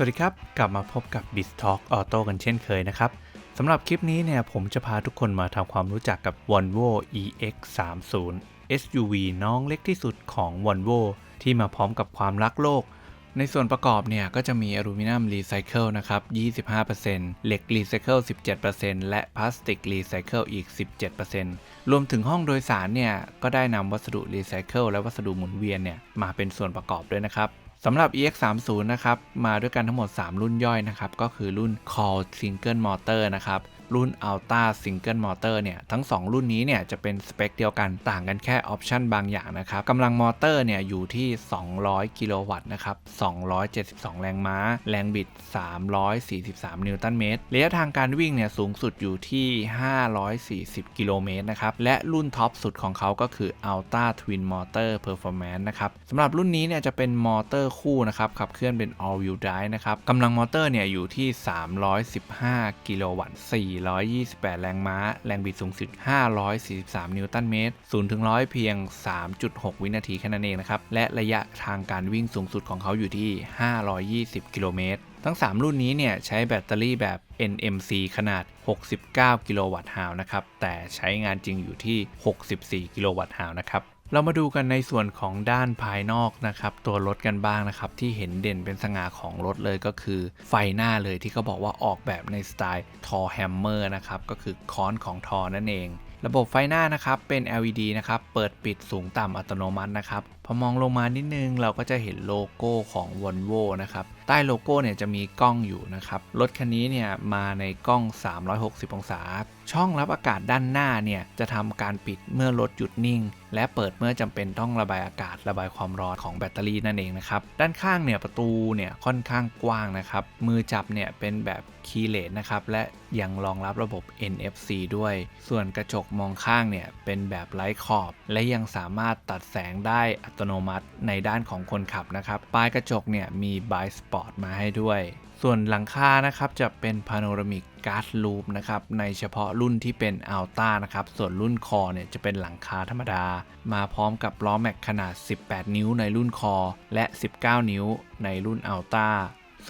สวัสดีครับ กลับมาพบกับ b i z Talk Auto กันเช่นเคยนะครับสำหรับคลิปนี้เนี่ยผมจะพาทุกคนมาทำความรู้จักกับ Volvo EX30 SUV น้องเล็กที่สุดของ Volvo ที่มาพร้อมกับความรักโลก ในส่วนประกอบเนี่ยก็จะมีอลูมิเนียมรีไซเคิลนะครับ 25%เหล็กรีไซเคิล 17%และพลาสติกรีไซเคิลอีก 17%รวมถึงห้องโดยสารเนี่ยก็ได้นำวัสดุรีไซเคิลและวัสดุหมุนเวียนเนี่ยมาเป็นส่วนประกอบด้วยนะครับ สำหรับ EX30 นะครับ มาด้วยกันทั้งหมด 3 รุ่นย่อยนะครับ ก็คือรุ่น Call Single Motor นะครับ รุ่น Alta Single Motor เนี่ยทั้ง 2 รุ่นนี้เนี่ยจะเป็นสเปคเดียวกันต่างกันแค่ออปชันบางอย่างนะครับกำลังมอเตอร์เนี่ยอยู่ที่ 200 กิโลวัตต์นะครับ 272 แรงม้า แรงบิด 343 นิวตันเมตรระยะทางการวิ่งเนี่ยสูงสุดอยู่ที่ 540 กิโลเมตรนะครับ และรุ่นท็อปสุดของเขาก็คือ Alta Twin Motor Performance นะครับสำหรับรุ่นนี้เนี่ยจะเป็นมอเตอร์คู่นะครับขับเคลื่อนเป็น all wheel drive นะครับกำลังมอเตอร์เนี่ยอยู่ที่ 315 กิโลวัตต์428 แรงม้า แรงบิดสูงสุด 543 นิวตันเมตร 0 ถึง 100 เพียง 3.6 วินาทีแค่นั้นเองนะครับ และระยะทางการวิ่งสูงสุดของเขาอยู่ที่ 520 กิโลเมตร ทั้ง 3 รุ่นนี้เนี่ยใช้แบตเตอรี่แบบ NMC ขนาด 69 กิโลวัตต์ฮาวนะครับ แต่ใช้งานจริงอยู่ที่ 64 กิโลวัตต์ฮาวนะครับ เรามาดูกันในส่วนของด้านภายนอกนะครับ ตัวรถกันบ้างนะครับ ที่เห็นเด่นเป็นสง่าของรถเลยก็คือไฟหน้าเลยที่เขาบอกว่าออกแบบในสไตล์ทอแฮมเมอร์นะครับ ก็คือค้อนของทอนั่นเอง ระบบไฟหน้านะครับเป็น LED นะครับ เปิดปิดสูงต่ำอัตโนมัตินะครับ พอมองลงมานิดนึงเราก็จะเห็นโลโก้ของ Volvo นะครับ ใต้โลโก้เนี่ยจะมีกล้องอยู่นะครับ รถคันนี้เนี่ยมาในกล้อง 360 องศา ช่องรับอากาศด้านหน้าเนี่ยจะทำการปิดเมื่อรถหยุดนิ่ง และเปิดเมื่อจำเป็นต้องระบายอากาศระบายความร้อนของแบตเตอรี่นั่นเองนะครับ ด้านข้างเนี่ยประตูเนี่ยค่อนข้างกว้างนะครับ มือจับเนี่ยเป็นแบบคีย์เลสนะครับ และยังรองรับระบบ NFC ด้วย ส่วนกระจกมองข้างเนี่ยเป็นแบบไร้ขอบ และยังสามารถตัดแสงได้อัตโนมัติในด้านของคนขับนะครับปลายกระจกเนี่ยมีไบสปอร์ตมาให้ด้วยส่วนหลังคานะครับจะเป็นพาโนรามิกการ์ดลูปนะครับในเฉพาะรุ่นที่เป็นอัลต้านะครับส่วนรุ่นคอเนี่ยจะเป็นหลังคาธรรมดา มาพร้อมกับล้อแม็กขนาด 18 นิ้วในรุ่นคอและ 19 นิ้วในรุ่นอัลต้า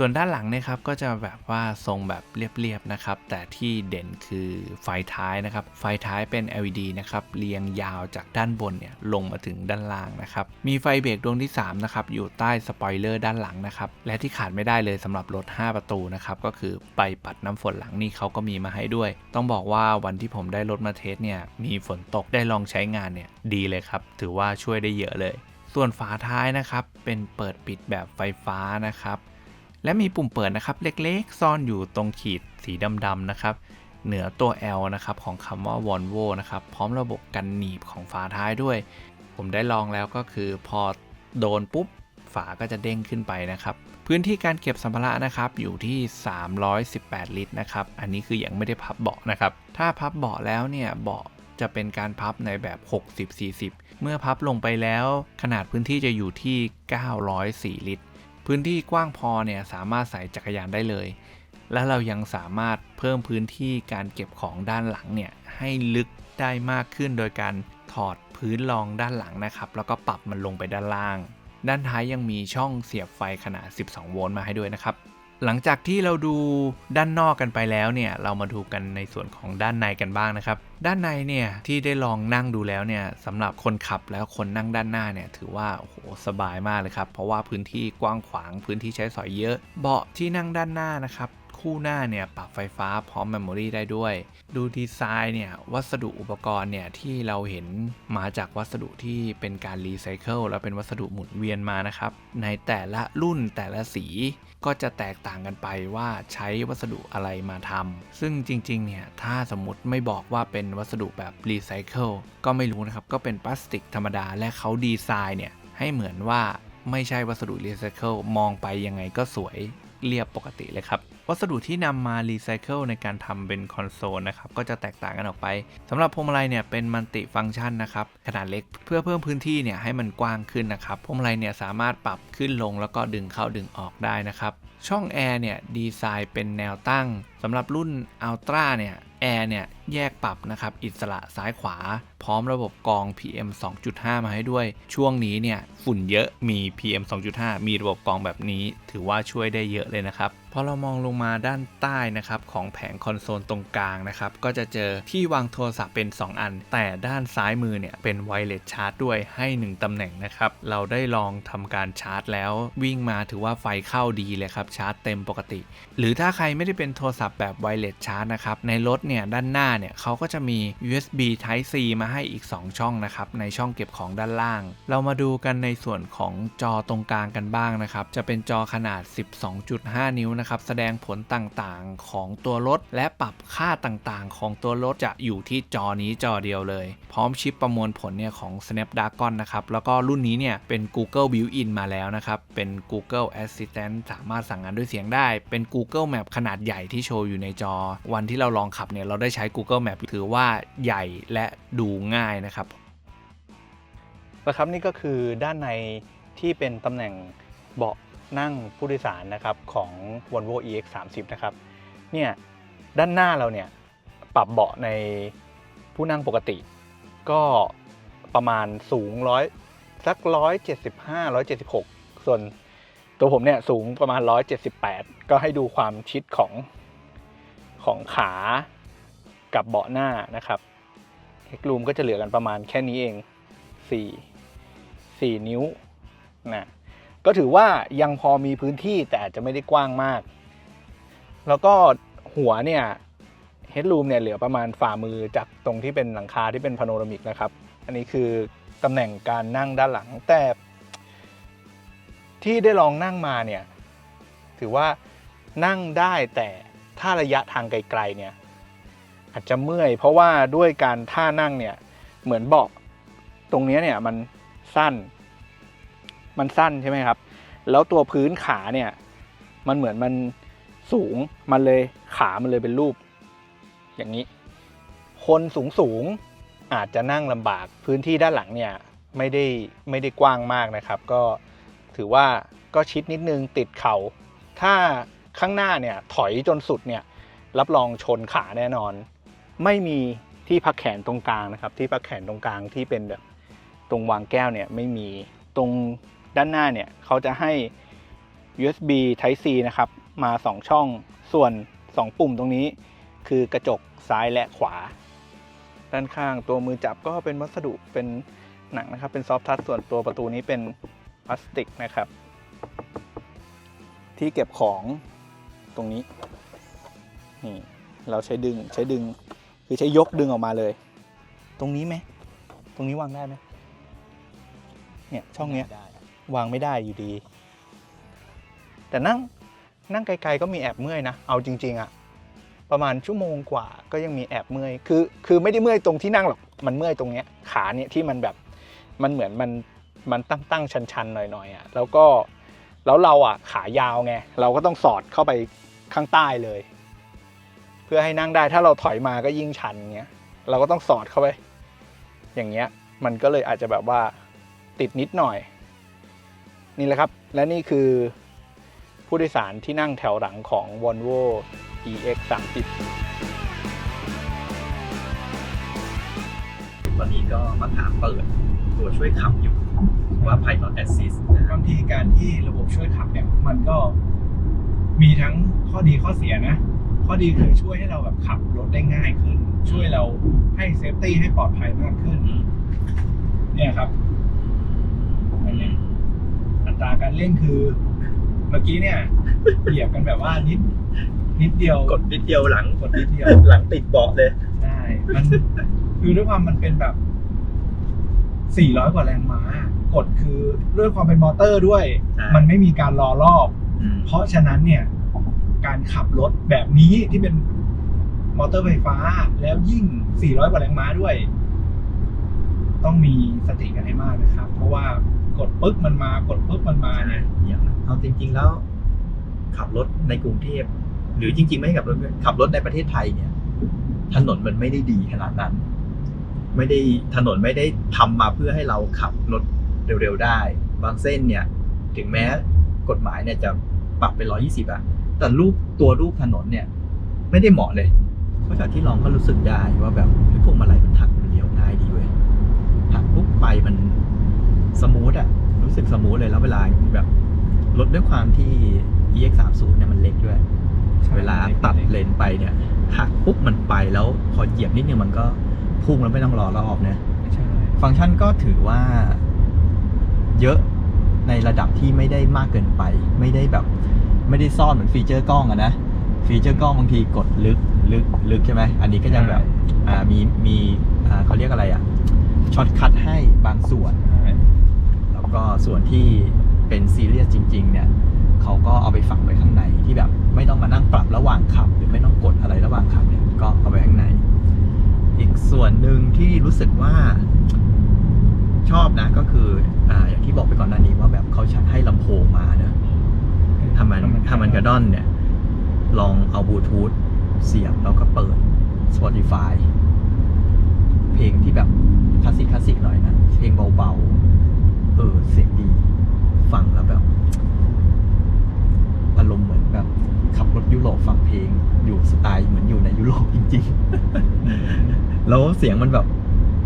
ส่วนด้านหลังเนี่ยครับก็จะแบบว่าทรงแบบเรียบๆนะครับ แต่ที่เด่นคือไฟท้ายนะครับ ไฟท้ายเป็น LED นะครับเรียงยาวจากด้านบนเนี่ยลงมาถึงด้านล่างนะครับ มีไฟเบรกดวงที่3นะครับอยู่ใต้สปอยเลอร์ด้านหลังนะครับ และที่ขาดไม่ได้เลยสำหรับรถ 5 ประตูนะครับก็คือไปปัดน้ำฝนหลังนี่เขาก็มีมาให้ด้วย ต้องบอกว่าวันที่ผมได้รถมาเทสเนี่ยมีฝนตกได้ลองใช้งานเนี่ยดีเลยครับ ถือว่าช่วยได้เยอะเลย ส่วนฝาท้ายนะครับเป็นเปิดปิดแบบไฟฟ้านะครับ และมีปุ่มเปิดนะครับเล็กๆ ซ่อนอยู่ตรงขีดสีดำๆนะครับ เหนือตัว L นะครับของคำว่า Volvo นะครับ พร้อมระบบกันหนีบของฝาท้ายด้วย ผมได้ลองแล้วก็คือพอโดนปุ๊บฝาก็จะเด้งขึ้นไปนะครับ พื้นที่การเก็บสัมภาระนะครับอยู่ที่ 318 ลิตรนะครับ อันนี้คือยังไม่ได้พับเบาะนะครับ ถ้าพับเบาะแล้วเนี่ยเบาะจะเป็นการพับในแบบ 60-40 เมื่อพับลงไปแล้ว ขนาดพื้นที่จะอยู่ที่ 904 ลิตร พื้นที่กว้างพอเนี่ยสามารถใส่จักรยานได้เลย และเรายังสามารถเพิ่มพื้นที่การเก็บของด้านหลังเนี่ยให้ลึกได้มากขึ้นโดยการถอดพื้นรองด้านหลังนะครับ แล้วก็ปรับมันลงไปด้านล่าง ด้านท้ายยังมีช่องเสียบไฟขนาด 12 โวลต์มาให้ด้วยนะครับ หลังจากที่เราดูด้านนอกกันไปแล้วเนี่ยเรามาดูกันในส่วนของด้านในกันบ้างนะครับ ด้านในเนี่ยที่ได้ลองนั่งดูแล้วเนี่ยสำหรับคนขับแล้วคนนั่งด้านหน้าเนี่ยถือว่าโอ้โหสบายมากเลยครับเพราะว่าพื้นที่กว้างขวางพื้นที่ใช้สอยเยอะ เบาะที่นั่งด้านหน้านะครับ คู่หน้าเนี่ยปรับไฟฟ้าพร้อมเมมโมรีได้ด้วย ดูดีไซน์เนี่ยวัสดุอุปกรณ์เนี่ยที่เราเห็นมาจากวัสดุที่เป็นการรีไซเคิลและเป็นวัสดุหมุนเวียนมานะครับ ในแต่ละรุ่นแต่ละสีก็จะแตกต่างกันไปว่าใช้วัสดุอะไรมาทำซึ่งจริงๆเนี่ยถ้าสมมติไม่บอกว่าเป็นวัสดุแบบรีไซเคิลก็ไม่รู้นะครับ ก็เป็นพลาสติกธรรมดาและเขาดีไซน์เนี่ยให้เหมือนว่าไม่ใช่วัสดุรีไซเคิลมองไปยังไงก็สวยเรียบปกติเลยครับ วัสดุที่นำมารีไซเคิลในการทำเป็นคอนโซลนะครับก็จะแตกต่างกันออกไปสำหรับพวงมาลัยเนี่ยเป็นมัลติฟังก์ชันนะครับขนาดเล็กเพื่อเพิ่มพื้นที่เนี่ยให้มันกว้างขึ้นนะครับพวงมาลัยเนี่ยสามารถปรับขึ้นลงแล้วก็ดึงเข้าดึงออกได้นะครับช่องแอร์เนี่ยดีไซน์เป็นแนวตั้งสำหรับรุ่น Ultra เนี่ยแอร์เนี่ยแยกปรับนะครับอิสระซ้ายขวา พร้อมระบบกรอง PM 2.5 มาให้ด้วย ช่วงนี้เนี่ยฝุ่นเยอะมี PM 2.5 มีระบบกรองแบบนี้ ถือว่าช่วยได้เยอะเลยนะครับพอเรามองลงมาด้านใต้นะครับของแผงคอนโซลตรงกลางนะครับก็จะเจอที่วางโทรศัพท์เป็น 2 อัน แต่ด้านซ้ายมือเนี่ยเป็นไวเลสชาร์จด้วยให้ 1ตำแหน่งนะครับเราได้ลองทำการชาร์จแล้ว วิ่งมาถือว่าไฟเข้าดีเลยครับชาร์จเต็มปกติ หรือถ้าใครไม่ได้เป็นโทรศัพท์แบบไวเลสชาร์จนะครับ ในรถเนี่ยด้านหน้าเนี่ยเขาก็จะมี USB Type C มาให้อีก 2 ช่องนะครับ ในช่องเก็บของด้านล่าง เรามาดูกันในส่วนของจอตรงกลางกันบ้างนะครับ จะเป็นจอขนาด 12.5 นิ้วนะครับ แสดงผลต่างๆของตัวรถ และปรับค่าต่างๆ ของตัวรถจะอยู่ที่จอนี้จอเดียวเลย พร้อมชิปประมวลผลเนี่ยของ Snapdragon นะครับ แล้วก็รุ่นนี้เนี่ยเป็น Google Built-in มาแล้วนะครับ เป็น Google Assistant สามารถสั่งงานด้วยเสียงได้ เป็น Google Map ขนาดใหญ่ที่โชว์อยู่ในจอ วันที่เราลองขับเนี่ยเราได้ใช้ Google Map ถือว่าใหญ่และดูง่ายนะครับนะครับนี่ก็คือด้านในที่เป็นตำแหน่งเบาะนั่งผู้โดยสารนะครับของ Volvo EX30 นะครับเนี่ยด้านหน้าเราเนี่ยปรับเบาะในผู้นั่งปกติ ก็ประมาณสูงร้อยสักร้อยเจ็ดสิบห้าร้อยเจ็ดสิบหกส่วนตัวผมเนี่ยสูงประมาณร้อยเจ็ดสิบแปดก็ให้ดูความชิดของ ของขากับเบาะหน้านะครับเฮกลูมก็จะเหลือกันประมาณแค่นี้เอง 4 4 นิ้วนะก็ถือว่ายังพอมีพื้นที่แต่อาจจะไม่ได้กว้างมาก แล้วก็หัวเนี่ยเฮดรูมเนี่ยเหลือประมาณฝ่ามือจากตรงที่เป็นหลังคาที่เป็นพาโนรามิกนะครับ อันนี้คือตำแหน่งการนั่งด้านหลังแต่ ที่ได้ลองนั่งมาเนี่ย ถือว่านั่งได้แต่ ถ้าระยะทางไกลๆเนี่ยอาจจะเมื่อย เพราะว่าด้วยการท่านั่งเนี่ยเหมือนเบาะตรงนี้เนี่ยมันสั้น มันสั้นใช่ไหมครับ แล้วตัวพื้นขาเนี่ยมันเหมือนมันสูงมันเลยขามันเลยเป็นรูป อย่างนี้ คนสูงสูงๆอาจจะนั่งลำบากพื้นที่ด้านหลังเนี่ยไม่ได้ไม่ได้กว้างมากนะครับ ก็ถือว่าก็ชิดนิดนึงติดเขา่าถ้า ข้างหน้าเนี่ยถอยจนสุดเนี่ยรับรองชนขาแน่นอน ไม่มีที่พักแขนตรงกลางนะครับ ที่พักแขนตรงกลางที่เป็นแบบตรงวางแก้วเนี่ยไม่มีตรงด้านหน้าเนี่ยเขาจะให้ USB Type C นะครับมา 2 ช่องส่วน 2 ปุ่มตรงนี้ คือกระจกซ้ายและขวา ด้านข้างตัวมือจับก็เป็นวัสดุเป็นหนังนะครับ เป็นซอฟท์ทัชส่วนตัวประตูนี้เป็นพลาสติกนะครับ ที่เก็บของ ตรงนี้นี่เราใช้ดึงใช้ดึงคือใช้ยกดึงออกมาเลย ตรงนี้ไหมตรงนี้วางได้ไหมเนี่ยช่องเนี้ยวางไม่ได้อยู่ดี แต่นั่งนั่งไกลๆก็มีแอบเมื่อยนะเอาจริง ๆอะประมาณชั่วโมงกว่าก็ยังมีแอบเมื่อยคือคือไม่ได้เมื่อยตรงที่นั่งหรอกมันเมื่อยตรงเนี้ยขาเนี่ยที่มันแบบมันเหมือนมันมันตั้งตั้งชันชันๆหน่อยๆอะแล้วก็แล้วเราอะขายาวไงเราก็ต้องสอดเข้าไป ข้างใต้เลย เพื่อให้นั่งได้ถ้าเราถอยมาก็ยิ่งชันเงี้ยเราก็ต้องสอดเข้าไป อย่างเงี้ยมันก็เลยอาจจะแบบว่าติดนิดหน่อย นี่แหละครับ และนี่คือผู้โดยสารที่นั่งแถวหลังของ Volvo EX 30ตอนนี้ก็มาถามเปิดตัวช่วยขับอยู่ว่า Pilot Assist นะคบารับงทีการที่ระบบช่วยขับเนี่ย มันก็ มีทั้งข้อดีข้อเสียนะ ข้อดีคือช่วยให้เราแบบขับรถได้ง่ายขึ้น ช่วยเราให้เซฟตี้ให้ปลอดภัยมากขึ้น เนี่ยครับอันเนี้ยอัตราการเร่งคือเมื่อกี้เนี่ยเหยียบกันแบบว่านิดนิดเดียวกดนิดเดียวหลังกดนิดเดียว หลังติดเบาะเลยใช่มันคือด้วยความมันเป็นแบบ 400 กว่าแรงม้ากดคือด้วยความเป็นมอเตอร์ด้วยใช่มันไม่มีการรอรอบอืม เพราะฉะนั้นเนี่ยการขับรถแบบนี้ที่เป็นมอเตอร์ไฟฟ้าแล้วยิ่ง 400 กว่าแรงม้าด้วย ต้องมีสติกันให้มากนะครับ เพราะว่ากดปึ๊บมันมากดปึ๊บมันมาเนี่ยอย่างเอาจริง ๆ แล้ว ขับรถในกรุงเทพหรือจริง ๆ ไม่ใช่ขับรถขับรถในประเทศไทยเนี่ย ถนนมันไม่ได้ดีขนาดนั้น ไม่ได้ถนนไม่ได้ทำมาเพื่อให้เราขับรถเร็วๆได้ บางเส้นเนี่ย ถึงแม้ กฎหมายเนี่ยจะปรับเป็นร้อยี่สิบอะแต่รูปตัวรูปถนนเนี่ย ไม่ได้เหมาะเลยเพราะจากที่ลองก็รู้สึกได้ว่าแบบเฮ้ยพวงมาลัยมันหักมันเลี้ยวง่ายดีเว้ยหักปุ๊บไปมันสมูทอะรู้สึกสมูทเลยแล้วเวลาแบบรถด้วยความที่ EX 3 0เนี่ยมันเล็กด้วย เวลาตัดเลนไปเนี่ยหักปุ๊บมันไปแล้วพอเหยียบนิดนึงมันก็พุ่งแล้วไม่ต้องรอแล้วออกเนี่ยใช่ฟังก์ชันก็ถือว่าเยอะ ในระดับที่ไม่ได้มากเกินไป ไม่ได้แบบไม่ได้ซ่อนเหมือนฟีเจอร์กล้องอะนะฟีเจอร์กล้องบางทีกดลึกลึกลึกใช่ไหมอันนี้ก็ยังแบบอ่ามีมีอ่าเขาเรียกอะไรอะช็อตคัทให้บางส่วน แล้วก็ส่วนที่เป็นซีเรียสจริง ๆ เนี่ยเขาก็เอาไปฝังไว้ข้างในที่แบบไม่ต้องมานั่งปรับระหว่างขับ หรือไม่ต้องกดอะไรระหว่างขับเนี่ยก็เอาไว้ข้างใน อีกส่วนหนึ่งที่รู้สึกว่า ชอบนะก็คืออ่าอย่างที่บอกไปก่อนหน้านี้ว่าแบบเขาใช้ให้ลำโพงมาเนอะทำมันทำมันกระดอนเนี่ย ลองเอาบลูทูธเสียบแล้วก็เปิด Spotify เพลงที่แบบคลาสสิกคลาสสิกหน่อยนะ เพลงเบาๆ เออเสียงดี ฟังแล้วแบบ อารมณ์เหมือนแบบ ขับรถยุโรปฟังเพลงอยู่สไตล์เหมือนอยู่ในยุโรปจริง ๆ แล้วเสียงมันแบบ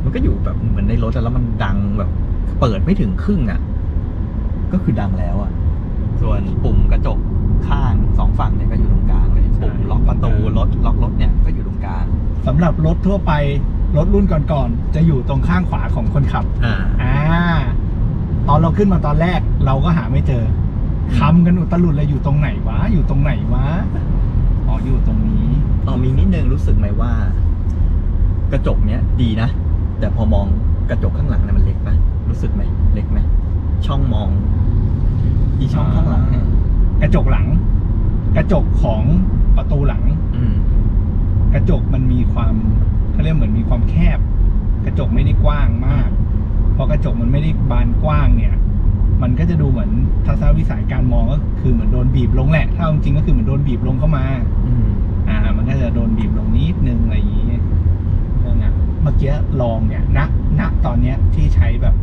มันก็อยู่แบบเหมือนในรถอะแล้วมันดังแบบ เปิดไม่ถึงครึ่งอะ ก็คือดังแล้วอะ ส่วนปุ่มกระจกข้างสองฝั่งเนี่ยก็อยู่ตรงกลางเลยใช่ปุ่มล็อกประตูรถล็อกรถเนี่ยก็อยู่ตรงกลางสำหรับรถทั่วไปรถรุ่นก่อนๆจะอยู่ตรงข้างขวาของคนขับ อ่าอ่า ตอนเราขึ้นมาตอนแรกเราก็หาไม่เจอคำกันอุตลุดเลยอยู่ตรงไหนวะ อยู่ตรงไหนวะ อ๋ออยู่ตรงนี้ ต่อมีนิดนึงรู้สึกไหมว่า กระจกเนี้ยดีนะ แต่พอมองกระจกข้างหลังเนี่ยมันเล็กไหมรู้สึกไหมเล็กไหมช่องมอง อีช่องข้างหลังเนี่ยกระจกหลัง กระจกของประตูหลัง อืมกระจกมันมีความเขาเรียกเหมือนมีความแคบ กระจกไม่ได้กว้างมากพอกระจกมันไม่ได้บานกว้างเนี่ย มันก็จะดูเหมือนทัศนวิสัยการมองก็คือเหมือนโดนบีบลงแหละ ถ้าเอาจริงๆก็คือเหมือนโดนบีบลงเข้ามา อืมอ่า มันก็จะโดนบีบลงนิดนึงอะไรอย่างนี้เรื่องอะ เมื่อกี้ลองเนี่ยณณตอนเนี้ยที่ใช้แบบ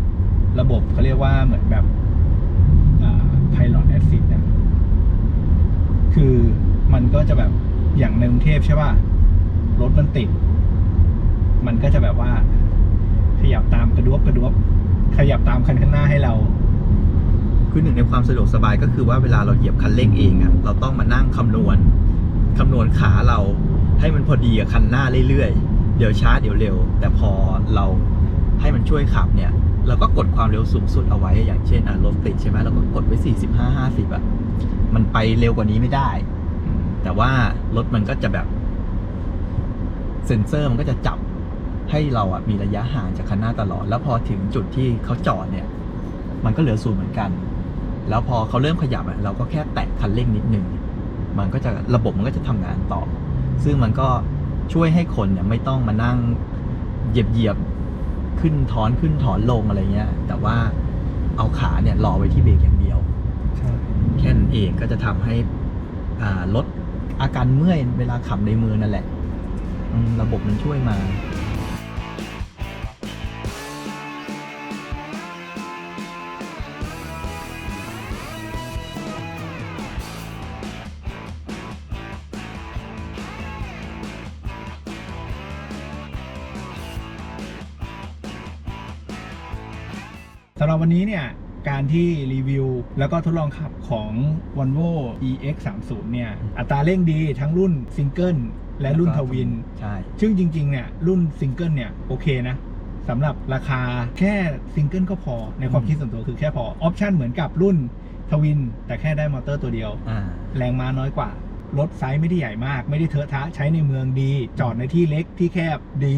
ระบบเขาเรียกว่าเหมือนแบบอ่า Pilot Assist เนี่ยคือมันก็จะแบบอย่างในกรุงเทพใช่ป่ะ รถมันติด มันก็จะแบบว่า ขยับตามกระดวบกระดวบขยับตามคันข้างหน้าให้เรา คือหนึ่งในความสะดวกสบายก็คือว่าเวลาเราเหยียบคันเร่งเองอะเราต้องมานั่งคำนวณคำนวณขาเราให้มันพอดีกับคันหน้าเรื่อยๆ เดี๋ยวช้าเดี๋ยวเร็ว แต่พอเราให้มันช่วยขับเนี่ย เราก็กดความเร็วสูงสุดเอาไว้อย่างเช่นอะรถติดใช่ไหมเราก็กดไว้ 45 50อะมันไปเร็วกว่านี้ไม่ได้ แต่ว่ารถมันก็จะแบบเซ็นเซอร์มันก็จะจับให้เราอะมีระยะห่างจากคันหน้าตลอด แล้วพอถึงจุดที่เขาจอดเนี่ย มันก็เหลือศูนย์เหมือนกัน แล้วพอเขาเริ่มขยับอะเราก็แค่แตะคันเร่งนิดนึง มันก็จะระบบมันก็จะทำงานต่อ ซึ่งมันก็ ช่วยให้คนเนี่ยไม่ต้องมานั่งเหยียบเหยียบๆขึ้นถอนขึ้นถอนลงอะไรเงี้ย แต่ว่าเอาขาเนี่ยรอไว้ที่เบรกอย่างเดียวใช่แค่นั้นเองก็จะทำให้อ่าลดอาการเมื่อยเวลาขับในมือนั่นแหละอืมระบบมันช่วยมา วันนี้เนี่ยการที่รีวิวแล้วก็ทดลองขับของ Volvo EX 3 0เนี่ย อัตราเร่งดีทั้งรุ่นซิงเกิลและรุ่นทวิน ใช่ ซึ่งจริง ๆ เนี่ย รุ่นซิงเกิลเนี่ย โอเคนะสำหรับราคาแค่ซิงเกิลก็พอ ในความคิดส่วนตัวคือแค่พอ ออปชันเหมือนกับรุ่นทวิน แต่แค่ได้มอเตอร์ตัวเดียวอ่าแรงม้าน้อยกว่า รถไซส์ไม่ได้ใหญ่มาก ไม่ได้เทอะทะใช้ในเมืองดี จอดในที่เล็กที่แคบดี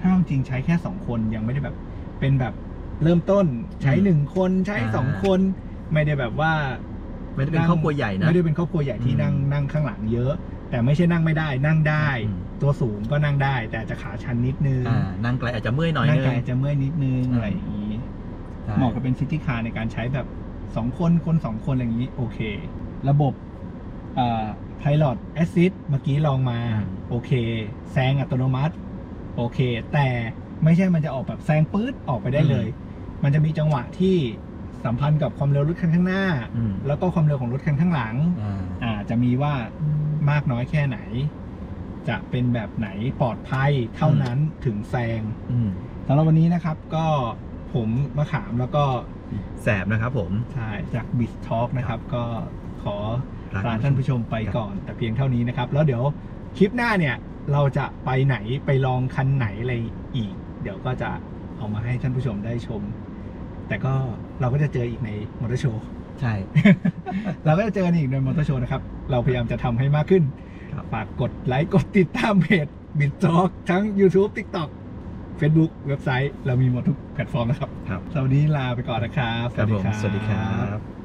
ถ้าเอาจริงใช้แค่ 2 คนยังไม่ได้แบบเป็นแบบ เริ่มต้นใช้อืมหนึ่งคนใช้สองอ่าคน ไม่ได้แบบว่าไม่ได้เป็นครอบครัวใหญ่นะไม่ได้เป็นครอบครัวใหญ่ที่อืมนั่งนั่งข้างหลังเยอะ แต่ไม่ใช่นั่งไม่ได้ นั่งได้อืมตัวสูงก็นั่งได้ แต่อาจจะขาชันนิดนึงอ่านั่งไกลอาจจะเมื่อยหน่อยนั่งนึไกลงอาจจะเมื่อยนิดนึงอืมอะไรอย่างนี้ใช่เหมาะกับเป็นซิตี้คาร์ในการใช้แบบสองคนคนสองคนอะไรอย่างนี้ โอเค ระบบอ่า Pilot Assist เมื่อกี้ลองมา โอเค แซงอัตโนมัติ โอเค แต่ไม่ใช่มันจะออกแบบแซงปื๊ดออกไปได้เลย มันจะมีจังหวะที่สัมพันธ์กับความเร็วรถคันข้างหน้า อืม แล้วก็ความเร็วของรถคันข้างหลัง อ่า อ่าจะมีว่ามากน้อยแค่ไหน จะเป็นแบบไหนปลอดภัยเท่านั้นถึงแซงอืม สำหรับวันนี้นะครับ ก็ผมมะขามแล้วก็แสบนะครับผม ใช่จากบิสทอ k นะครับ ก็ขอลาลาท่านผู้ชมไปก่อน แต่เพียงเท่านี้นะครับ แล้วเดี๋ยวคลิปหน้าเนี่ย เราจะไปไหนไปลองคันไหนอะไรอีก เดี๋ยวก็จะเอามาให้ท่านผู้ชมได้ชม แต่ก็เราก็จะเจออีกในมอเตอร์โชว์ ใช่ เราก็จะเจอกันอีกในมอเตอร์โชว์นะครับ เราพยายามจะทำให้มากขึ้น ครับฝากกดไลค์กดติดตามเพจบิด a l k ทั้ง YouTube TikTok Facebook เว็บไซต์ เรามีหมดทุกแพลตฟอร์มนะครับครับสวัสดีลาไปก่อนนะครับ ครับผมสวัสดีครับ